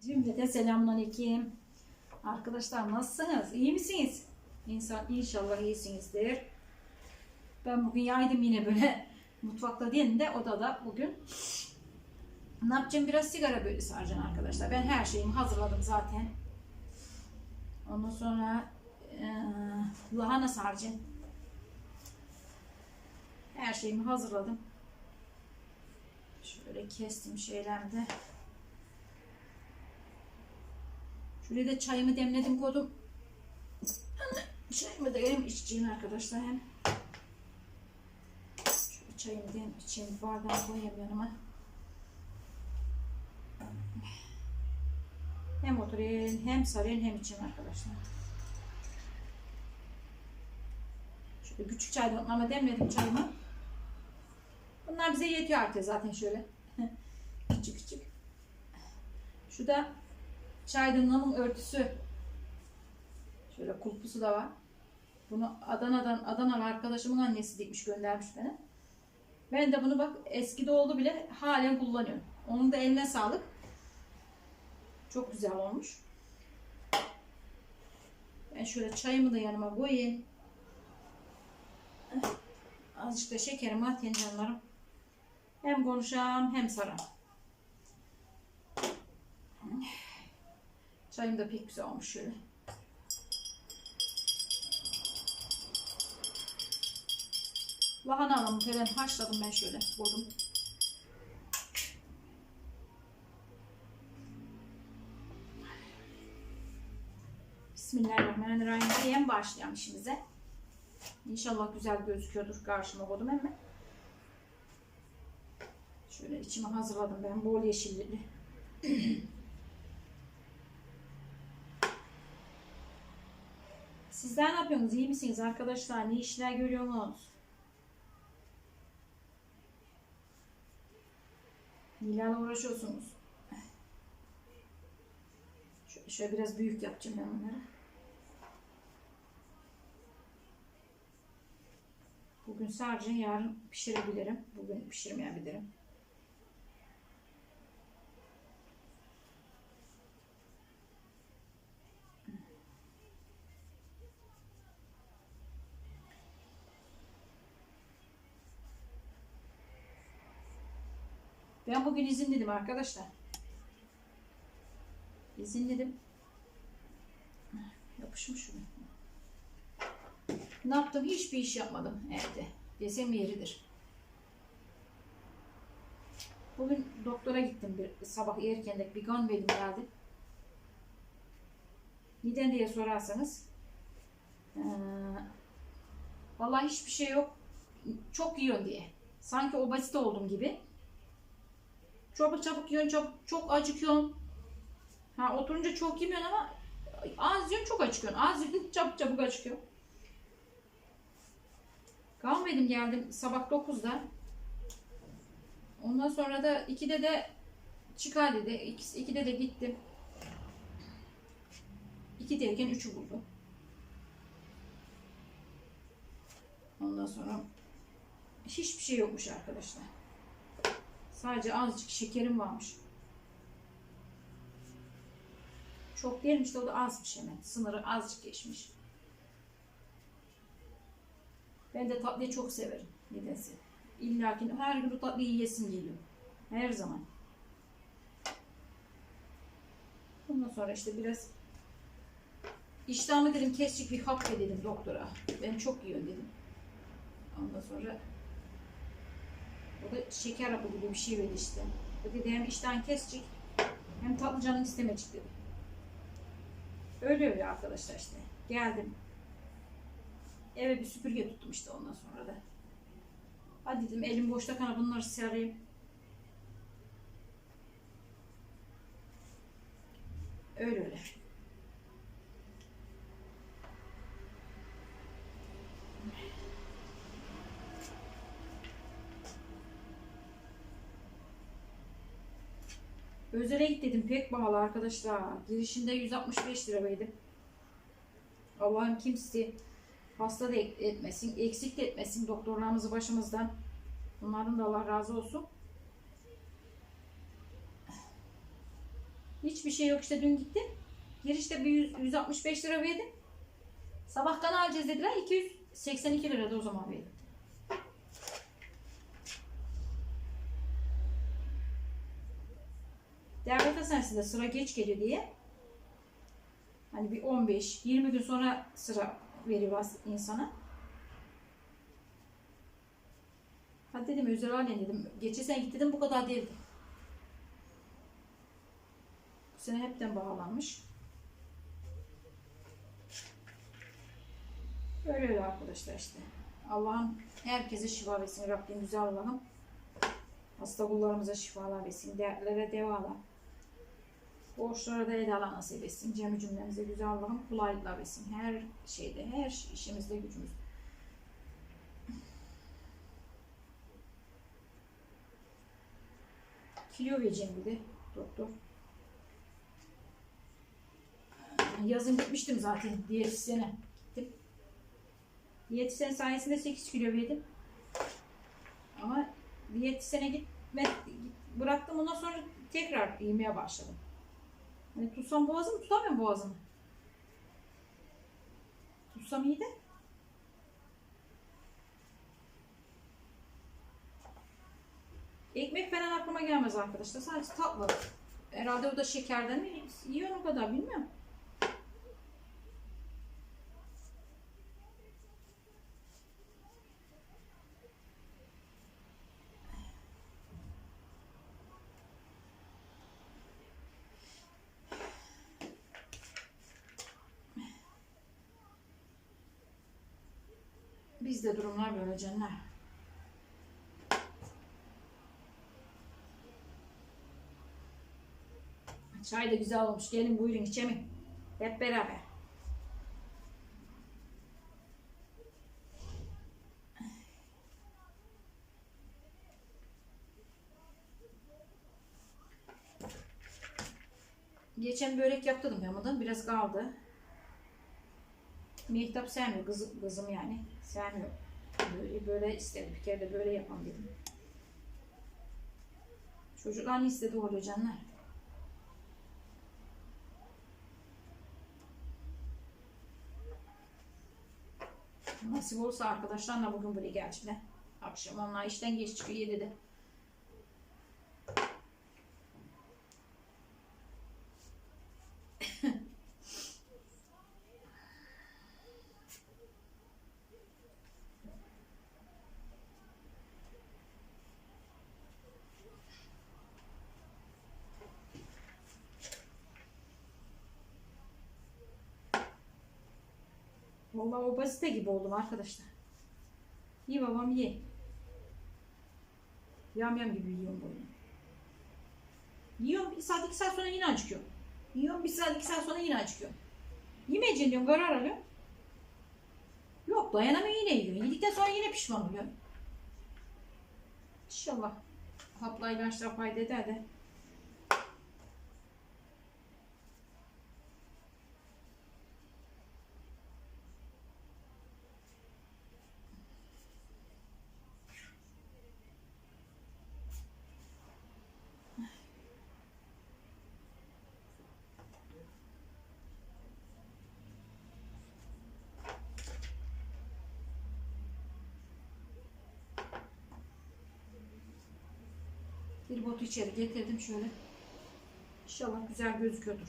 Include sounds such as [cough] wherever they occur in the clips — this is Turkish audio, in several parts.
Cümlete selamünaleyküm. Arkadaşlar nasılsınız? İyi misiniz? İnsan inşallah iyisinizdir. Ben bugün yaydım yine böyle [laughs] mutfakta değil de odada bugün. Ne yapacağım? Biraz sigara böyle saracağım arkadaşlar. Ben her şeyimi hazırladım zaten. Ondan sonra eee, lahana saracağım. Her şeyimi hazırladım. Şöyle kestim şeylerde. Şuraya da çayımı demledim koydum. Çayımı da elim içeceğim arkadaşlar hem. Şöyle çayımı dem içeyim bardağı koyayım yanıma. Hem oturayım hem sarayım hem içeyim arkadaşlar. Şöyle küçük çaydanlıklarıma demledim çayımı. Bunlar bize yetiyor artık zaten şöyle. [laughs] küçük küçük. Şu da çaydanlığımın örtüsü. Şöyle kulpusu da var. Bunu Adana'dan, Adanalı arkadaşımın annesi dikmiş göndermiş bana. Ben de bunu bak eski de oldu bile halen kullanıyorum. Onun da eline sağlık. Çok güzel olmuş. Ben şöyle çayımı da yanıma koyayım. Azıcık da şekerimi atayım canlarım. Hem konuşam hem saram. Çayım da pek güzel olmuş şöyle. Lahana alamı falan haşladım ben şöyle. Koydum. Bismillahirrahmanirrahim diye başlayalım işimize. İnşallah güzel gözüküyordur karşıma koydum hemen. Şöyle içime hazırladım ben bol yeşilli. [clears throat] Sizler ne yapıyorsunuz? İyi misiniz arkadaşlar? Ne işler görüyorsunuz? Nelerle uğraşıyorsunuz? Şöyle, şöyle biraz büyük yapacağım ben bunları. Bugün sadece yarın pişirebilirim. Bugün pişirmeyebilirim. Ben bugün izinliydim arkadaşlar. İzinledim. Yapışmış şunu. Ne yaptım? Hiçbir iş yapmadım evde. Desem yeridir. Bugün doktora gittim bir sabah erkenden bir kan verdim geldi. Neden diye sorarsanız ee, vallahi hiçbir şey yok. Çok yiyor diye. Sanki obezite oldum gibi. Çabuk çabuk yiyorsun, çabuk, çok acıkıyorsun. Ha oturunca çok yemiyorsun ama az yiyorsun çok acıkıyorsun. Az yiyorsun çabuk çabuk acıkıyorsun. Kalmadım geldim sabah 9'da. Ondan sonra da 2'de de çıkar dedi. 2'de de gittim. 2 derken 3'ü buldum. Ondan sonra hiçbir şey yokmuş arkadaşlar. Sadece azıcık şekerim varmış. Çok değilmiş de o da azmış hemen. Sınırı azıcık geçmiş. Ben de tatlıyı çok severim. Nedense. İlla ki her gün bu tatlıyı yiyesim geliyor. Her zaman. Ondan sonra işte biraz iştahımı dedim kesecek bir hap dedim doktora. Ben çok yiyorum dedim. Ondan sonra o da şeker hapı gibi bir şey verdi işte. O dedi hem iştahını kesecek hem tatlı canın istemeyecek dedi. Öyle öyle arkadaşlar işte. Geldim. Eve bir süpürge tuttum işte ondan sonra da. Hadi dedim elim boşta kana bunları sarayım. Öyle öyle. Özele git dedim pek pahalı arkadaşlar. Girişinde 165 lira verdim. Allah'ım kimse hasta da etmesin, eksik de etmesin doktorlarımızı başımızdan. Bunların da Allah razı olsun. Hiçbir şey yok işte dün gittim. Girişte bir 100 165 lira verdim. Sabah kan alacağız dediler. 282 lira da o zaman verdim. Devlet hastanesinde sıra geç geliyor diye. Hani bir 15-20 gün sonra sıra veriyor insana. Hadi dedim özel halen dedim. Geçen sene git dedim bu kadar değildi. Bu sene hepten bağlanmış. Öyle öyle arkadaşlar işte. Allah'ım herkese şifa versin. Rabbim güzel Allah'ım. Hasta kullarımıza şifalar versin. Dertlere devalar. Borçlara da edalar nasip etsin. Cemi cümlemize güzel Allah'ım kolaylıklar versin. Her şeyde, her işimizde gücümüzde. Kilo vereceğim dedi doktor. Yazın gitmiştim zaten diyetisyene. Gittim. Diyetisyen sayesinde 8 kilo verdim. Ama diyetisyene gitme, bıraktım ondan sonra tekrar yemeye başladım. Hani tutsam boğazımı tutamıyorum boğazımı. Tutsam iyi de. Ekmek falan aklıma gelmez arkadaşlar. Sadece tatlı. Herhalde o da şekerden mi? Yiyorum o kadar bilmiyorum. Bizde durumlar böyle canlar. Çay da güzel olmuş. Gelin buyurun içelim. Hep beraber. Geçen börek yaptım yamadan. Biraz kaldı. Mehtap sevmiyor. Kızım, kızım yani. Sevmiyor. Böyle, böyle istedi. Bir kere de böyle yapalım dedim. Çocuklar ne istedi oluyor canlar. Nasip olursa arkadaşlarla bugün buraya geleceğim. Akşam onlar işten geç çıkıyor 7'de. Vallahi obezite gibi oldum arkadaşlar. Ye babam ye. Yam yam gibi yiyorum bunu. Yiyorum bir saat iki saat sonra yine acıkıyorum. Yiyorum bir saat iki saat sonra yine acıkıyorum. Yemeyeceğim diyorum karar alıyorum. Yok dayanamıyor yine yiyorum. Yedikten sonra yine pişman oluyorum. İnşallah hapla ilaçlar fayda eder de. Botu içeri getirdim şöyle. İnşallah güzel gözüküyordur.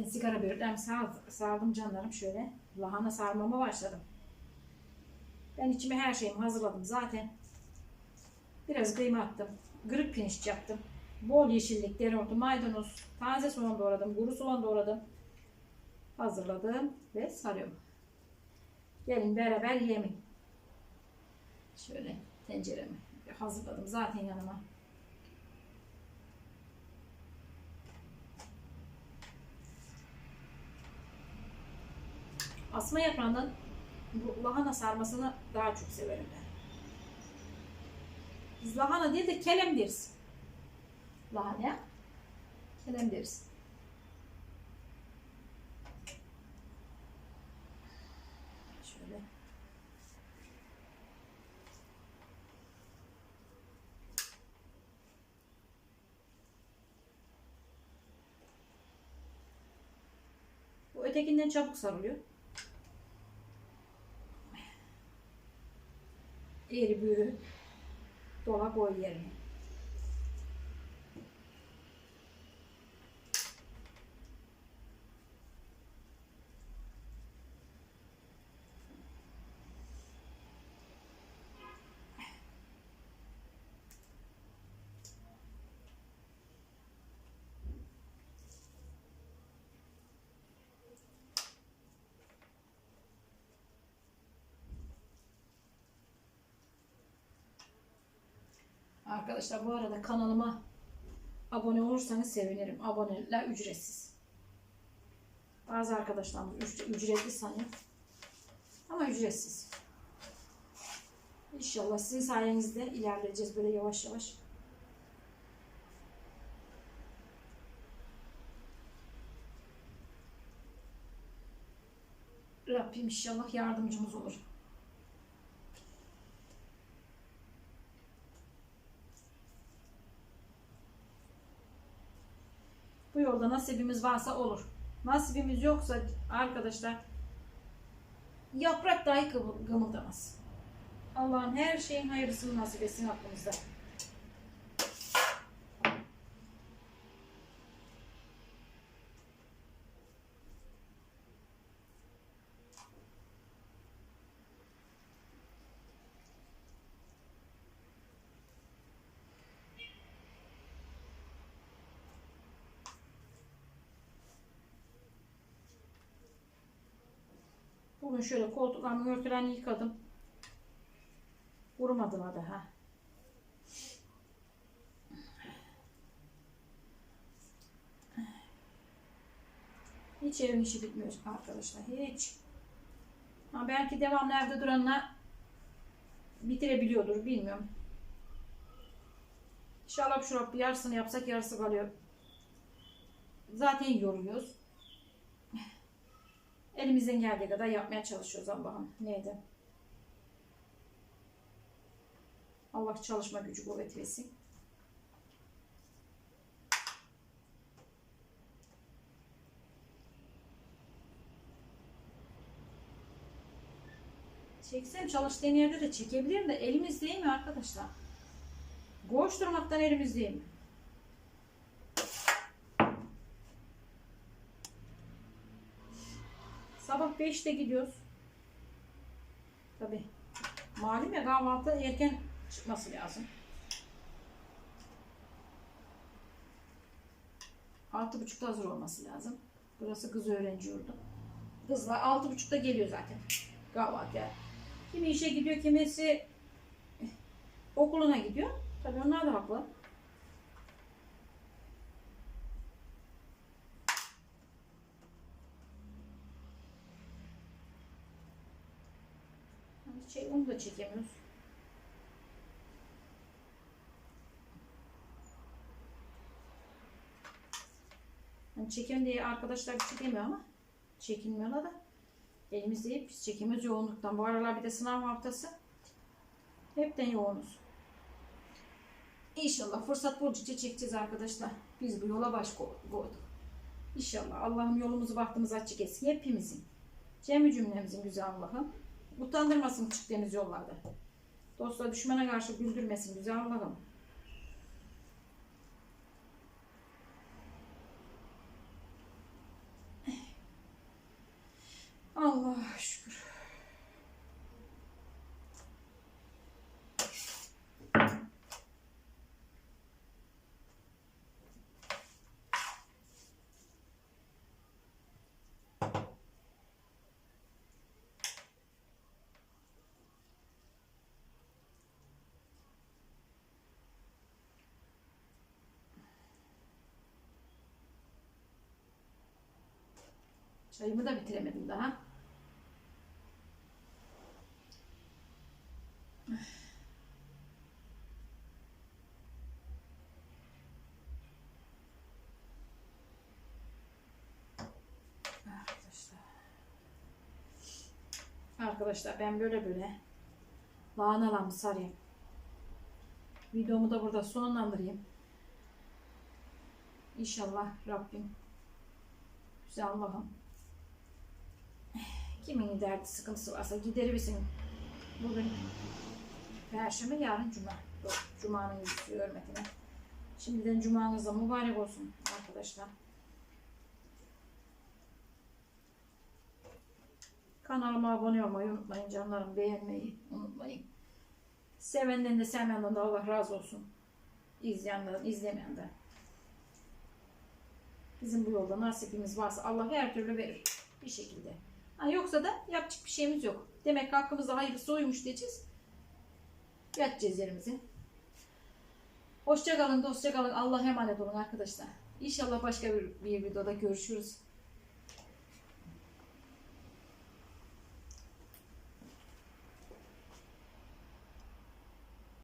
Ben sigara böreklerimi sar, sardım canlarım şöyle. Lahana sarmama başladım. Ben içime her şeyimi hazırladım zaten. Biraz kıyma attım. Kırık pirinç yaptım. Bol yeşillik, dereotu, maydanoz, taze soğan doğradım, kuru soğan doğradım. Hazırladım ve sarıyorum. Gelin beraber yemin. Şöyle tenceremi hazırladım zaten yanıma. Asma yaprağından bu lahana sarmasını daha çok severim ben. Biz lahana değil de kelem deriz. Lahana. Kelem deriz. Şöyle. Bu ötekinden çabuk sarılıyor. 特别多了个眼。Arkadaşlar bu arada kanalıma abone olursanız sevinirim. Aboneler ücretsiz. Bazı arkadaşlarımız ücre- ücretli sanıyor. Ama ücretsiz. İnşallah sizin sayenizde ilerleyeceğiz böyle yavaş yavaş. Rabbim inşallah yardımcımız olur. Yolda nasibimiz varsa olur. Nasibimiz yoksa arkadaşlar yaprak dahi kımıldamaz. Allah'ın her şeyin hayırlısını nasip etsin aklımızda. Bugün şöyle koltuklarımın örtülerini yıkadım. Kurumadılar daha. Hiç evin işi bitmiyor arkadaşlar. Hiç. Ha belki devamlı evde duranlar bitirebiliyordur. Bilmiyorum. İnşallah şurap yarısını yapsak yarısı kalıyor. Zaten yoruyoruz. Elimizden geldiği kadar yapmaya çalışıyoruz Allah'ım. Neydi? Allah çalışma gücü kuvvet versin. Çeksem çalıştığım yerde de çekebilirim de elimiz değil mi arkadaşlar? Koşturmaktan elimiz değil mi? Sabah 5'te gidiyoruz. Tabi. Malum ya kahvaltı erken çıkması lazım. Altı buçukta hazır olması lazım. Burası kız öğrenci yurdu. Kızlar altı buçukta geliyor zaten kahvaltıya. Kimi işe gidiyor, kimisi okuluna gidiyor. Tabii onlar da haklı. Şey, onu da çekemiyoruz. Hani çeken diye arkadaşlar bir şey ama çekinmiyorlar da elimizde hep biz çekemiyoruz yoğunluktan. Bu aralar bir de sınav haftası. Hepten yoğunuz. İnşallah fırsat buldukça çekeceğiz arkadaşlar. Biz bu yola baş ko- koyduk. İnşallah Allah'ım yolumuzu baktığımız açık etsin. Hepimizin. Cemi cümlemizin güzel Allah'ım. Utandırmasın çıktığımız yollarda. Dostlar düşmana karşı güldürmesin güzel Allah'ım. Allah şükür. Çayımı da bitiremedim daha. Arkadaşlar. Ben böyle böyle lahanalarımı sarayım. Videomu da burada sonlandırayım. İnşallah Rabbim güzel Allah'ım kimin derdi sıkıntısı varsa gideriversin. Bugün Perşembe yarın Cuma. Yok, Cuma'nın yüzü hürmetine. Şimdiden Cuma'nız da mübarek olsun arkadaşlar. Kanalıma abone olmayı unutmayın canlarım. Beğenmeyi unutmayın. Sevenden de sevmenden de Allah razı olsun. İzleyenlerden, izlemeyenden. Bizim bu yolda nasibimiz varsa Allah her türlü verir. Bir şekilde. Ha, yoksa da yapacak bir şeyimiz yok. Demek ki hakkımızda hayırlısı oymuş diyeceğiz. Yatacağız yerimize. Hoşça kalın, dostça kalın. Allah'a emanet olun arkadaşlar. İnşallah başka bir, bir videoda görüşürüz.